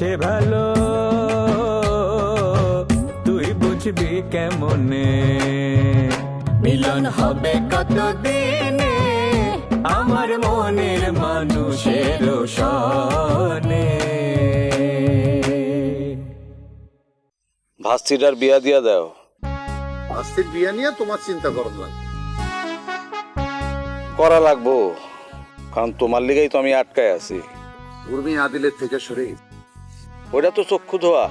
সে ভালো। তুই বুঝবি কেমনে? মিলন হবে কতদিনে? আমার মনের মানুষের সনে ভাস্তিটার বিয়া দিয়া দাও। ভাস্তির বিয়া নিয়ে তোমার চিন্তা করো না করা লাগবো। কারণ তোমার লিগেই তো আমি আটকায় আছি। উর্মি আদিলের থেকে সরে ওটা তো চক্ষু ধোয়া।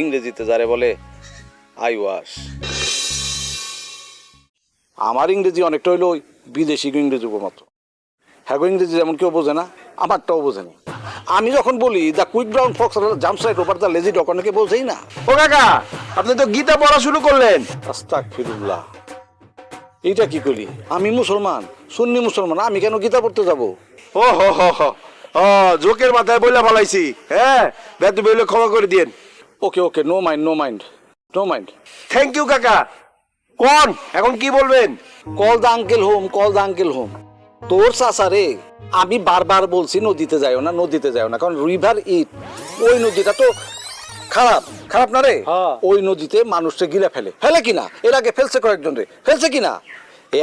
ইংরেজিতে যারে বলে আই ওয়াশ। আমার ইংরেজি অনেকটা হইল ওই বিদেশি ইংরেজি মতো হ্যাঁ গো, ইংরেজি যেমন কেউ বোঝে না আমারটাও বোঝে না। আমি যখন বলি the quick brown fox jumps right over the lazy dog অনেকে বোঝেই না। ও কাকা আপনি তো গীতা পড়া শুরু করলেন। আস্তাক ফিরুল্লাহ এইটা কি করি আমি মুসলমান সুন্নি মুসলমান আমি কেন গীতা পড়তে যাব? ও হো হো হো। ও জোকের মাথায় বইলা ফেলাইছি। হ্যাঁ বেতু বইলে ক্ষমা করে দিয়েন। Okay okay no mind no mind no mind thank you কাকা। কোন? এখন কি বলবেন? Call the uncle home call the uncle home তোর চাচা রে আমি বারবার বলছি নদীতে যাও না নদীতে যাও না কারণ রিভার ইট ওই নদীটা তো খারাপ খারাপ না রে? ওই নদীতে মানুষকে গিলে ফেলে। ফেলে কিনা? এর আগে ফেলছে কয়েকজন রে। ফেলছে কিনা?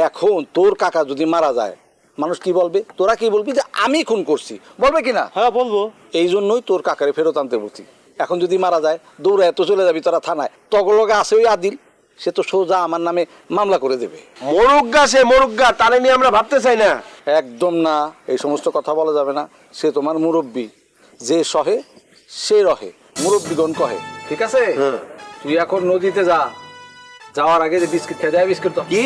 এখন তোর কাকা যদি মারা যায় মানুষ কি বলবে? তোরা কি বলবি যে আমি খুন করছি? বলবে কিনা? হ্যাঁ বলব। এই জন্যই তোর কাকারে ফেরত আনতে বলছি। এখন যদি মারা যায় দৌড়ে এত চলে যাবি তোরা থানায়। তগলগে আছে ওই আদিল। সে তো সোজা আমার নামে মামলা করে দেবে। মরুগ্গা সে মরুগ্গা তারে নিয়ে আমরা ভাবতে চাই না। একদম না এই সমস্ত কথা বলা যাবে না। সে তোমার মুরব্বী। যে সহে সে রহে। মুরব্বীগণ কহে। ঠিক আছে? তুই এখন নদীতে যা। যাওয়ার আগে যে বিস্কুট খেয়ে যায় বিস্কুট কি?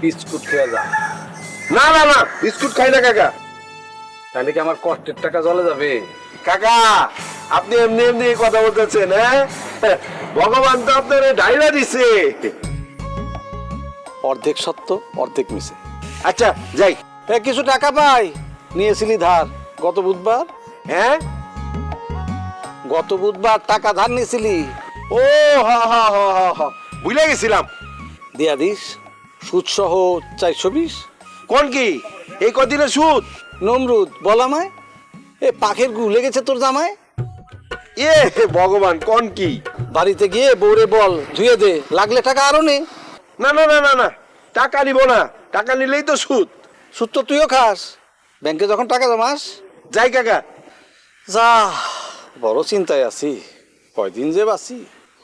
বিস্কুট খেয়ে যা। না না না বিস্কুট খাই না কাকা। তাহলে কি আমার কষ্টের টাকা জলে যাবে? কাকা আপনি এমনি এমনি কথা বলতেছেন হ্যাঁ? ভগবান তো আপনার ডাইরা দিছে। অর্ধেক সত্য অর্ধেক মিশে আচ্ছা যাই। এ, কিছু টাকা পাই। নিয়েছিলি ধার। গত বুধবার? হ্যাঁ? গত বুধবার টাকা ধার নিয়েছিলি। ও হা হা হা হা হা। ভুলে গেছিলাম। দিয়া দিস। সুদ সহ চারশো বিশ। কোন কি? এই কদিনের সুদ? নমরুদ বল আমায়। এ পাখের গু লেগেছে তোর জামায়? এ ভগবান কোন কি? বাড়িতে গিয়ে বউরে বল ধুয়ে দে লাগলে টাকা আরও নে। না না না না না টাকা নিব না। টাকা নিলেই তো সুদ। সুদ তো তুইও খাস। ব্যাংকে যখন টাকা জমাস। যাই কাকা। যা বড় চিন্তায় আছি। কয়দিন যে বাঁচি।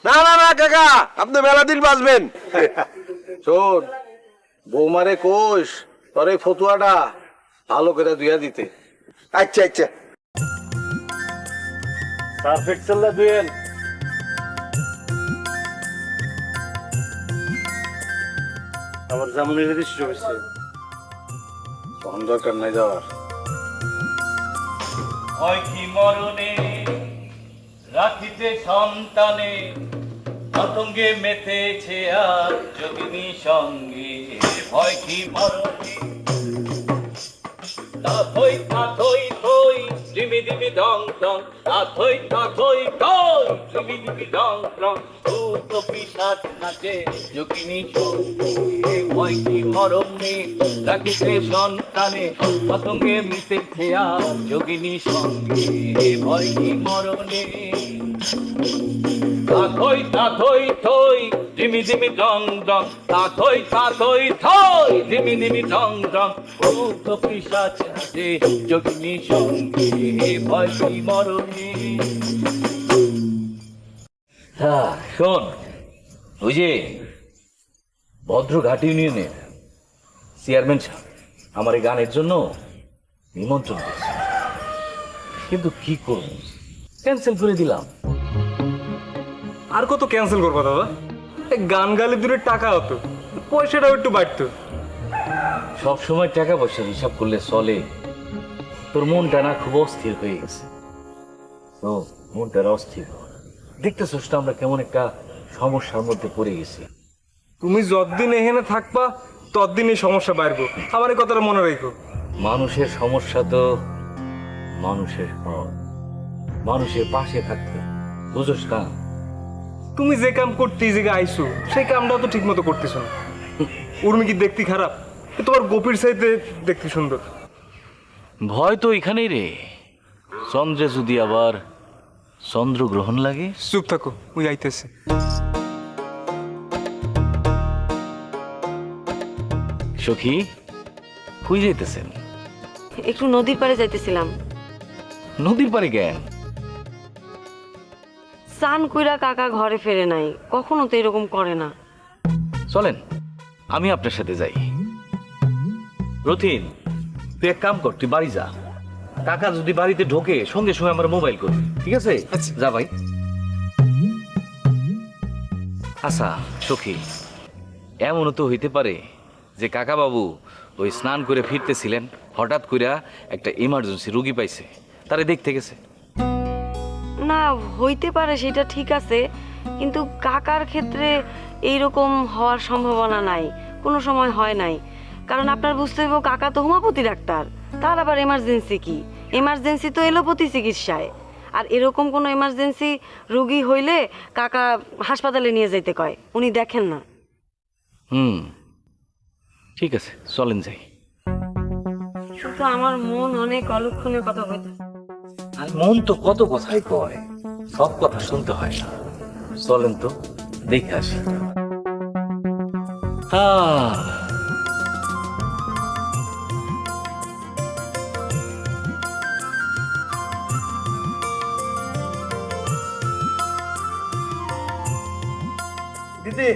না না না কাকা আপনি মেলা দিন বাঁচবেন। শোন বৌমারে কোষ তোর এই ফতুয়াটা ভালো করে ধুইয়া দিতে। আচ্ছা আচ্ছা। পারফেক্ট চললে দুয়েন আবার যেমন রেজিস্ট্রি হয়েছে তখন দরকার নাই যাওয়ার। হয় কি মরণে রাখিতে সন্তানে পতঙ্গে মেতেছে আর যোগিনী সঙ্গে। ভয় কি মরণে থই তা থই থই ডিমি ডিমি ডং ডং তা থই তা থই থই ডিমি ডিমি ডং ডং ভূত পিসাচ নাচে যোগিনী সঙ্গে ভয় কি মরণে রাখিতে সন্তানে? পতঙ্গে মিতেছে আর যোগিনী সঙ্গে ভয় কি মরণে? তাথই তাথই, থই ধিমি ধিমি ডং ডং তাথই তাথই থই ধিমি ধিমি ডং ডং ভূত পিসাচ নাচে যোগিনী সঙ্গে ভয় মরণে। হ্যাঁ শোন, ওই যে ভদ্রঘাট ইউনিয়নের চেয়ারম্যান সাহেব আমার এই গানের জন্য নিমন্ত্রণ কিন্তু কি করব? ক্যান্সেল করে দিলাম। আর কত ক্যান্সেল করব দাদা? গান গালে দূরে টাকা হতো পয়সাটাও একটু বাড়তো। সব সময় টাকা পয়সা হিসাব করলে চলে। তোর মনটা না খুব অস্থির হয়ে গেছে। তো মনটা অস্থির দেখতেছিস না আমরা কেমন একটা সমস্যার মধ্যে পড়ে গেছি। তুমি যতদিন এখানে থাকবা ততদিন এই সমস্যা বাড়বো আমার এই কথাটা মনে রেখো। মানুষের সমস্যা তো মানুষের মানুষের পাশে থাকতে। বুঝোস না? তুমি যে কাম করতে এই জায়গায় আইসো সেই কামটাও তো ঠিক মতো করতেছো না। উর্মি কি দেখতে খারাপ? তোমার গোপীর সাইতে দেখতে সুন্দর। ভয় তো এখানেই রে। চন্দ্রে যদি আবার চন্দ্র গ্রহণ লাগে? চুপ থাকো ওই আইতেছে সখী কই যাইতেছেন? একটু নদীর পাড়ে যাইতেছিলাম। নদীর পারে জ্ঞান সান কইরা কাকা ঘরে ফেরে নাই কখনো তো এরকম করে না। চলেন আমি আপনার সাথে যাই। রথিন তুই এক কাম কর তুই বাড়ি যা। কাকা যদি বাড়িতে ঢোকে সঙ্গে সঙ্গে আমার মোবাইল করবি ঠিক আছে? যা ভাই। আচ্ছা সখী এমনও তো হইতে পারে যে কাকা বাবু ওই স্নান করে ফিরতেছিলেন হঠাৎ কইরা একটা ইমার্জেন্সি রুগী পাইছে তারে দেখতে গেছে। না হইতে পারে সেটা ঠিক আছে কিন্তু কাকার ক্ষেত্রে এইরকম হওয়ার সম্ভাবনা নাই কোনো সময় হয় নাই। কারণ আপনার বুঝতে হইব কাকা তো হোমিওপ্যাথি ডাক্তার তার আবার এমার্জেন্সি কি? এমার্জেন্সি তো এলোপ্যাথি চিকিৎসায় আর এরকম কোনো এমার্জেন্সি রুগী হইলে কাকা হাসপাতালে নিয়ে যাইতে কয় উনি দেখেন না। হুম ঠিক আছে চলেন যাই। কিন্তু আমার মন অনেক অলক্ষণের কথা হইতে মন তো কত কথাই কয়, সব কথা শুনতে হয় না। চলেন তো, দেখে আসি। দিদি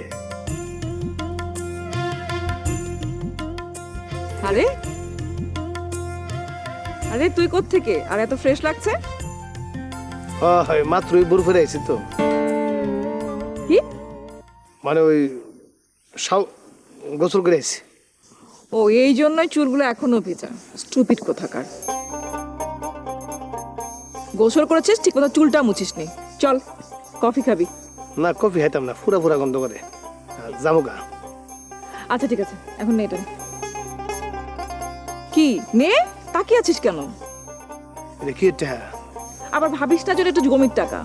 তুই থেকে আর এত ফ্রেশ লাগছে? হয় মাত্রই বুড় ফিরে আইছি তো। কি? মানে ওই সাউ গোসল করে আইছি ও এই জন্যই চুলগুলো এখনও ভেজা। স্টুপিড কোথাকার। গোসল করেছিস ঠিক মতো চুলটা মুছিস নি চল কফি খাবি। না কফি খাইতাম না ফুরা ফুরা গন্ধ করে। জামুকা আচ্ছা ঠিক আছে এখন নে এটা কি নে? তাকিয়ে আছিস কেন? কি আবার ভাবিস না যেটা একটু জমির টাকা।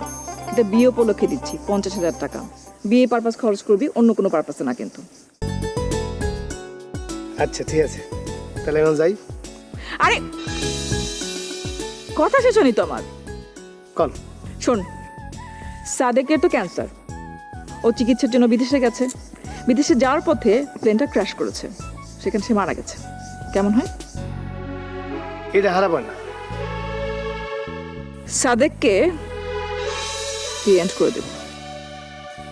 এটা বিয়ে উপলক্ষে দিচ্ছি পঞ্চাশ হাজার টাকা। বিয়ে পারপাস খরচ করবি অন্য কোনো পারপাসে না কিন্তু। আচ্ছা ঠিক আছে। তাহলে এখন যাই। আরে কথা শেষ হয়নি তো আমার। কন শোন সাদেকের তো ক্যান্সার ও চিকিৎসার জন্য বিদেশে গেছে। বিদেশে যাওয়ার পথে প্লেনটা ক্র্যাশ করেছে। সেখানে সে মারা গেছে। কেমন হয়? এটা হারাবো না। সাদেককে এন্ড করে দেব।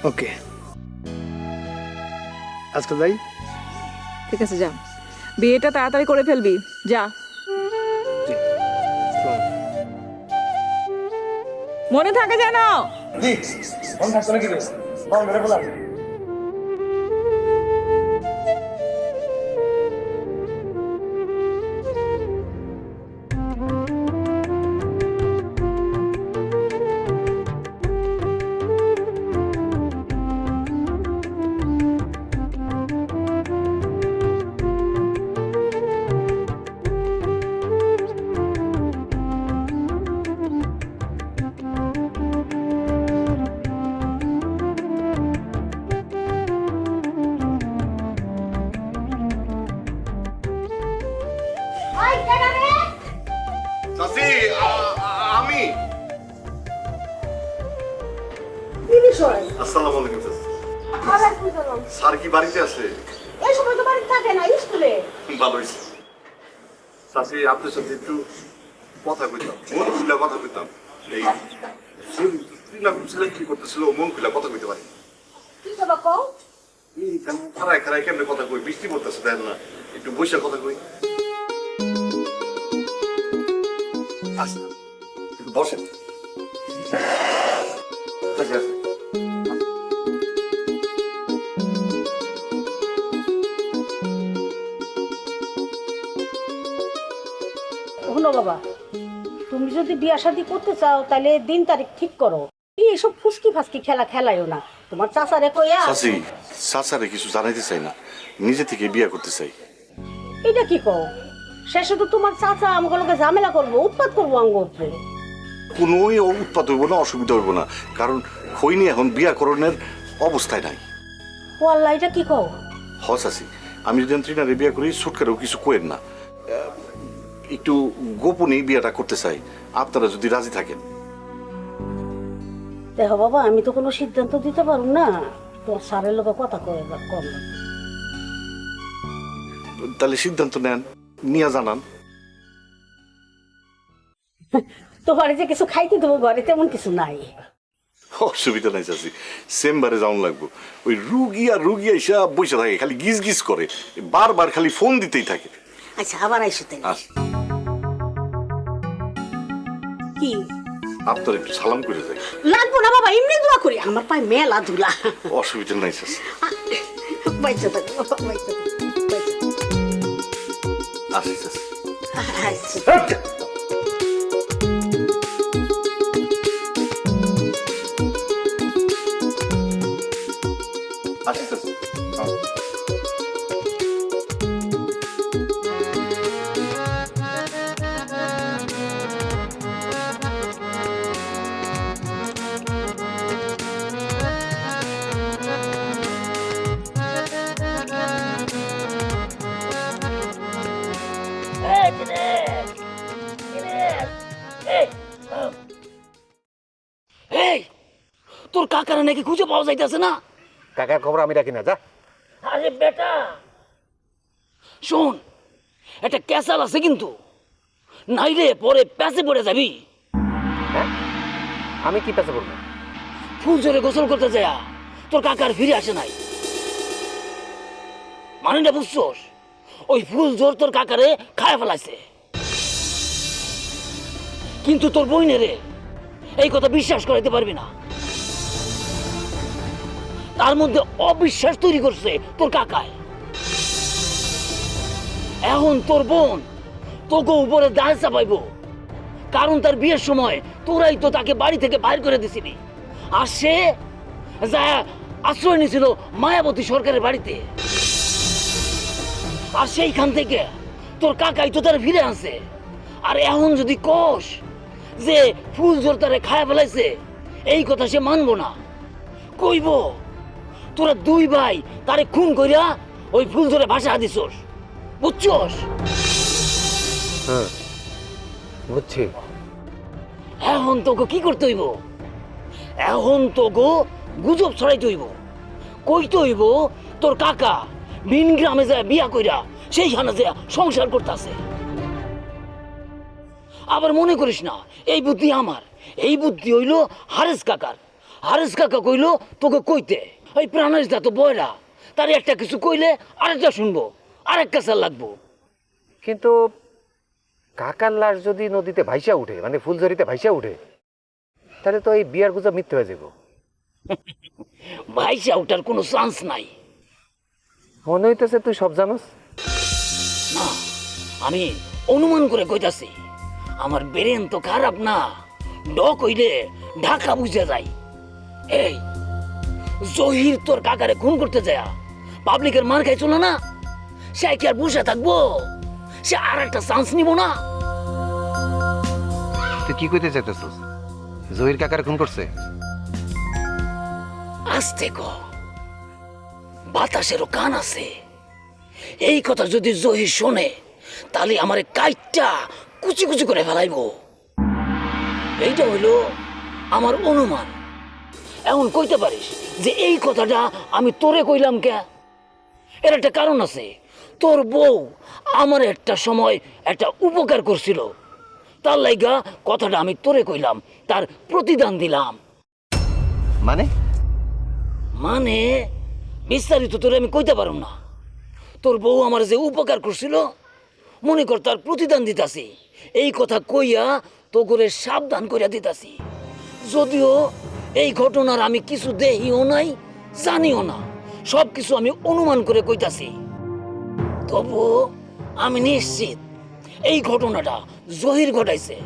ওকে। আজকে যাই? ঠিক আছে যা। বিয়েটা তাড়াতাড়ি করে ফেলবি। যা। মনে থাকে যেন। চাচি আসসালামু আলাইকুম স্যার। কি বাড়িতে আছে? এই সময় তো বাড়ি থাকে না স্কুলে। ভালো হয়েছে। চাচি আপনার সাথে একটু কথা কইতাম মন খুলে কথা কইতাম। এই ছেলে কি করতেছিল মন খুলে কথা কইতে পারি। কি করবা কও? এই খারায় খারায় কেমনে কথা কই? বৃষ্টি পড়তেছে দেন না। একটু বসে কথা কই। আচ্ছা একটু বসেন। শোনো বাবা তুমি যদি বিয়া শাদি করতে চাও তাহলে দিন তারিখ ঠিক করো। এই এসব ফুসকি ফাসকি খেলা খেলাইও না। তোমার চাচারে কইয়া চাচি চাচারে কিছু জানাইতে চাই না। নিজে থেকে বিয়ে করতে চাই। এটা কি কও? শেষে তো তোমার চাচা আমাকে লোকে ঝামেলা করব উৎপাত করব আঙ্গ উপরে কোনোই উৎপাত হইব না অসুবিধা হইব না। কারণ খৈনি এখন বিয়া করণের অবস্থায় নাই। ও আল্লাহ এটা কি কও? হস আছি আমি যদি ট্রিনারে বিয়ে করি সুটকারেও কিছু কোয়েন না। একটু গোপনে বিয়েটা করতে চাই। আপনারা যদি রাজি থাকেন। দেখো বাবা আমি তো কোনো সিদ্ধান্ত দিতে পারব না। তোমার স্যারের লোকে কথা কয়ে কম। তাহলে সিদ্ধান্ত নেন নিয়ে জানান। তোমার যে কিছু খাইতে দেবো ঘরে তেমন কিছু নাই। অসুবিধা নাই চাচি চেম্বারে যাওয়ান লাগবো। ওই রুগী আর রুগী এসে বসে থাকে খালি গিজ গিজ করে। বারবার খালি ফোন দিতেই থাকে। আচ্ছা আবার আইসো তাই কি? আপনার একটু সালাম করে যাই লাগবো না বাবা এমনি দোয়া করি। আমার পায়ে মেলা ধুলা। অসুবিধা নাই স্যার। বাইচা থাকো বাইচা থাকো, আসি স্যার। আচ্ছা। তোর কাকারা নাকি খুঁজে পাওয়া যাইতেছে না? কাকার খবর আমি রাখি না যা। আরে বেটা শোন একটা ক্যাসাল আছে কিন্তু নাইলে পরে প্যাসে পড়ে যাবি। আমি কি পেছে করব ফুল জোরে গোসল করতে যায় তোর কাকার ফিরে আসে নাই। মানেটা বুঝছোস? ওই ফুল জোর তোর কাকারে খায় ফেলাইছে। কিন্তু তোর বইনেরে এই কথা বিশ্বাস করাইতে পারবি না। তার মধ্যে অবিশ্বাস তৈরি করছে তোর কাকায় এখন তোর বোন তোকে উপরে দায় চাপাইব। কারণ তার বিয়ের সময় তোরাই তো তাকে বাড়ি থেকে বাইর করে দিছিলি। আর সে যা আশ্রয় নিয়েছিল মায়াবতী সরকারের বাড়িতে। আর সেইখান থেকে তোর কাকাই তো তার ফিরে আছে আর এখন যদি কষ যে ফুল জোর তারে খায় ফেলাইছে, এই কথা সে মানবো না। কইব তোরা দুই ভাই তারে খুন কইরা ওই ফুল ধরে ভাষা দিছস। বুঝছস? বুঝছি। এখন তোকে কি করতে হইব? এখন তোকে গুজব ছড়াইতে হইব। কইতে হইব তোর কাকা ভিন গ্রামে যায় বিয়া কইরা সেইখানে যে সংসার করতেছে। আবার মনে করিস না এই বুদ্ধি আমার এই বুদ্ধি হইল হারেস কাকার। হারেস কাকা কইল তোকে কইতে। ওই প্রাণেশ দা তো বয়রা তার একটা কিছু কইলে আরেকটা শুনব আরেক কাছে লাগবো। কিন্তু কাকার লাশ যদি নদীতে ভাইসা উঠে মানে ফুলঝরিতে ভাইসা উঠে তাহলে তো এই বিয়ার গুজব মিথ্যে হয়ে যাব ভাইসা ওঠার কোনো চান্স নাই। মনে হইতেছে তুই সব জানোস? না আমি অনুমান করে কইতাছি আমার ব্রেন তো খারাপ না ড কইলে ঢাকা বুঝে যায়। এই জহির তোর কাকারে খুন করতে যায়। পাবলিকের মার খাইছিল না। সে কি আর বসে থাকব? সে আর একটা চান্স নিব না। তুই কি কইতে চাইতেছিস? জহির কাকারে খুন করছে? আস্তে ক। বাতাসেরও কান আছে। এই কথা যদি জহি শোনে তাহলে আমারে কাইটটা কুচি কুচি করে ফেলাইব। এইটা হইল আমার অনুমান। এখন কইতে পারিস যে এই কথাটা আমি তোরে কইলাম কে? এর একটা কারণ আছে। তোর বউ আমার একটা সময় একটা উপকার করছিল। তার লাইগা কথাটা আমি তোরে কইলাম তার প্রতিদান দিলাম। মানে? মানে বিস্তারিত তোরে আমি কইতে পারুম না। তোর বউ আমার যে উপকার করছিল মনে কর তার প্রতিদান দিতাছি। এই কথা কইয়া তো করে সাবধান করিয়া দিতাছি। যদিও এই ঘটনার আমি কিছু দেহিও নাই, জানিও না। সব কিছু আমি অনুমান করে কইতাছি। তবু আমি নিশ্চিত, এই ঘটনাটা জহির ঘটাইছে।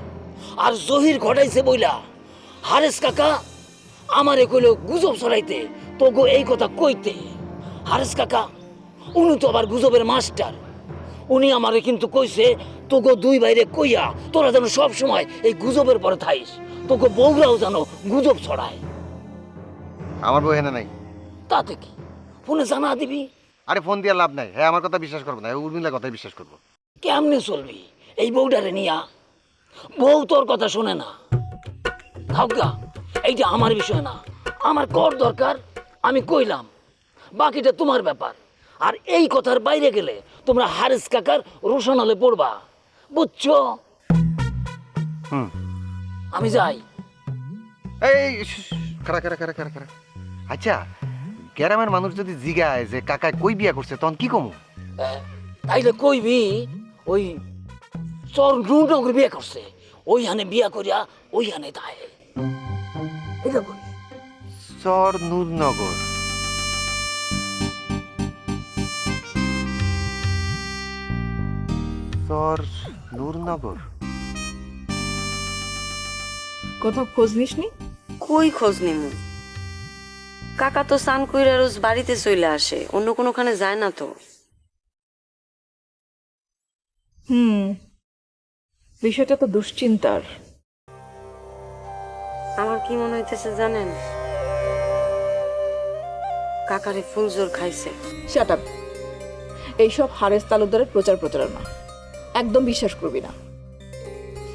আর জহির ঘটাইছে বইলা, হারেস কাকা, আমারে কইল গুজব ছড়াইতে তোগো এই কথা কইতে। হারেস কাকা, উনি তো আবার গুজবের মাস্টার। উনি আমারে কিন্তু কইছে তোগো দুই বাইরে কইয়া তোরা যেন সব সময় এই গুজবের পরে থাইস তোকে বউরাও জানো গুজব ছড়ায়। আমার বউ হেনে নাই। তাতে কি? ফোনে জানা দিবি? আরে ফোন দিয়ে লাভ নাই। হ্যাঁ আমার কথা বিশ্বাস করব না। উর্মিলার কথাই বিশ্বাস করব। কেমনে চলবি? এই বউটারে নিয়া। বউ তোর কথা শোনে না। থাকা এইটা আমার বিষয় না। আমার কর দরকার আমি কইলাম। বাকিটা তোমার ব্যাপার। আর এই কথার বাইরে গেলে তোমরা হারিস কাকার রোশনালে পড়বা। বুঝছ? হুম। আমি যাই। এই খারা খারা খারা খারা খারা আচ্ছা গ্রামের মানুষ যদি জিগায় যে কাকায় কই বিয়া করছে তখন কি কমু? তাইলে কইবি ওই চর নগর বিয়ে করছে। ওইখানে বিয়া করিয়া ওইখানে তাই। এটা কই? চর নূরনগর। চর নূরনগর? কোথাও খোঁজ নিসনি? কই খোঁজ নিমু? কাকা তো স্নান কইরা রোজ বাড়িতে চলে আসে অন্য কোনোখানে যায় না তো। হুম বিষয়টা তো দুশ্চিন্তার। আমার কি মনে হইতেছে জানেন? কাকারে ফুল জোর খাইছে। শাট আপ এইসব হারেস তালুকদারের প্রচার প্রচারণা একদম বিশ্বাস করবি না।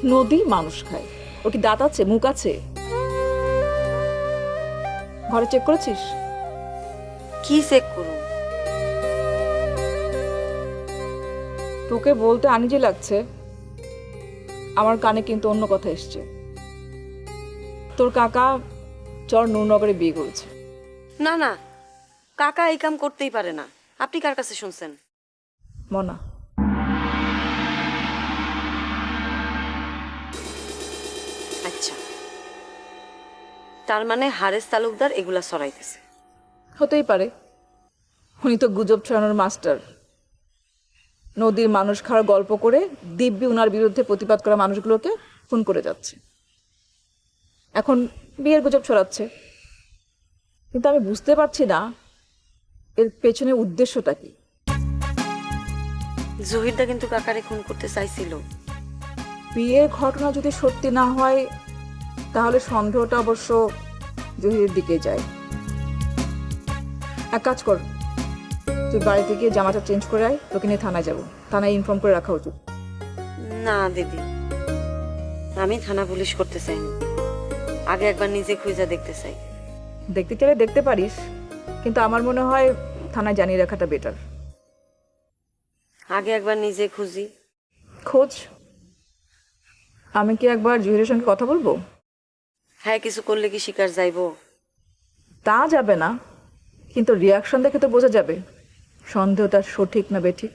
নদী মানুষ খায়। ওর কি দাঁত আছে? মুখ আছে? ঘরে চেক করেছিস? কি চেক করুন তোকে বলতে আনিজি লাগছে আমার কানে কিন্তু অন্য কথা এসছে। তোর কাকা চর নূরনগরে বিয়ে করেছে। না না কাকা এই কাম করতেই পারে না। আপনি কার কাছে শুনছেন? মনা। তার মানে হারেস তালুকদার এগুলা সরাইতেছে। হতেই পারে। উনি তো গুজব ছড়ানোর মাস্টার। নদীর মানুষ খাওয়ার গল্প করে দিব্যি উনার বিরুদ্ধে প্রতিবাদ করা মানুষগুলোকে খুন করে যাচ্ছে। এখন বিয়ের গুজব ছড়াচ্ছে। কিন্তু আমি বুঝতে পারছি না এর পেছনে উদ্দেশ্যটা কি। জহিরদা কিন্তু কাকারে খুন করতে চাইছিল। বিয়ের ঘটনা যদি সত্যি না হয় তাহলে সন্দেহটা অবশ্য জহিরের দিকে যায়। এক কাজ কর তুই বাড়িতে গিয়ে জামাটা চেঞ্জ করে আয় তোকে নিয়ে থানায় যাব। থানায় ইনফর্ম করে রাখা উচিত। না দিদি। আমি থানা পুলিশ করতে চাই না। আগে একবার নিজে খুঁজে দেখতে চাই। দেখতে চাইলে দেখতে পারিস কিন্তু আমার মনে হয় থানায় জানিয়ে রাখাটা বেটার আগে একবার নিজে খুঁজি। খোঁজ। আমি কি একবার জহিরের সঙ্গে কথা বলব? হ্যাঁ কিছু করলে কি শিকার যাইবো? তা যাবে না কিন্তু রিয়াকশন দেখে তো বোঝা যাবে সন্দেহটা সঠিক না বেঠিক।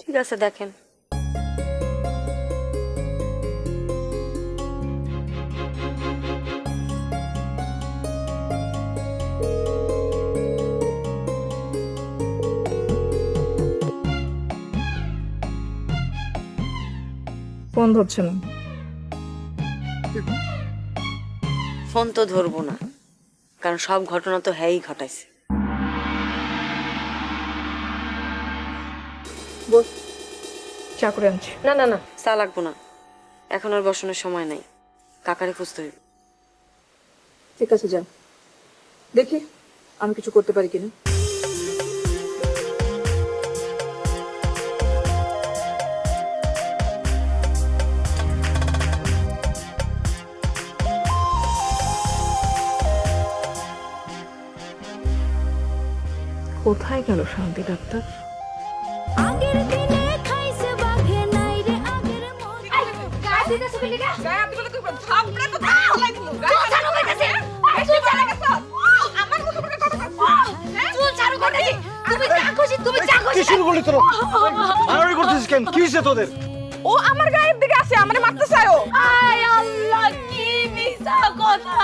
ঠিক আছে দেখেন। ফোন ধরছে না। ফোন তো ধরবো না। কারণ সব ঘটনা তো হ্যাঁই ঘটাইছে। চা করে আনছি। না না না চা লাগবো না। এখন আর বসানোর সময় নাই। কাকারে খুঁজতে হইব। ঠিক আছে যা দেখি আমি কিছু করতে পারি কিনা। কেন? কি হয়েছে তোদের? ও আমার গায়ের দিকে আসে আমারে মারতে চায় আয় আল্লাহ কি মিছা কথা।